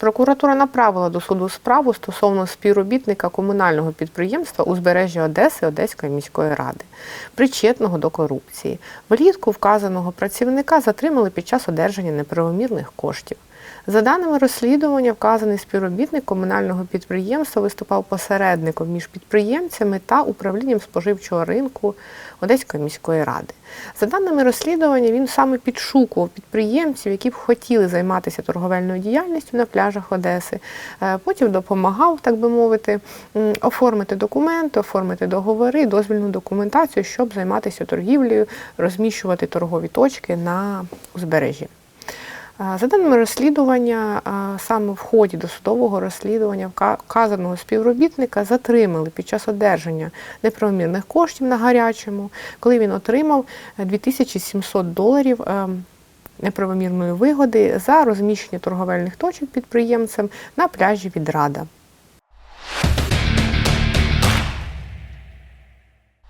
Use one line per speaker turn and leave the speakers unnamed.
Прокуратура направила до суду справу стосовно співробітника комунального підприємства узбережжя Одеси Одеської міської ради, причетного до корупції. Влітку вказаного працівника затримали під час одержання неправомірних коштів. За даними розслідування, вказаний співробітник комунального підприємства виступав посередником між підприємцями та управлінням споживчого ринку Одеської міської ради. За даними розслідування, він саме підшукував підприємців, які б хотіли займатися торговельною діяльністю на пляжах Одеси. Е, Потім допомагав, так би мовити, оформити документи, оформити договори, дозвільну документацію, щоб займатися торгівлею, розміщувати торгові точки на узбережжі. За даними розслідування, саме в ході досудового розслідування вказаного співробітника затримали під час одержання неправомірних коштів на гарячому, коли він отримав е, 2700 доларів ем, неправомірної вигоди за розміщення торговельних точок підприємцем на пляжі Відрада.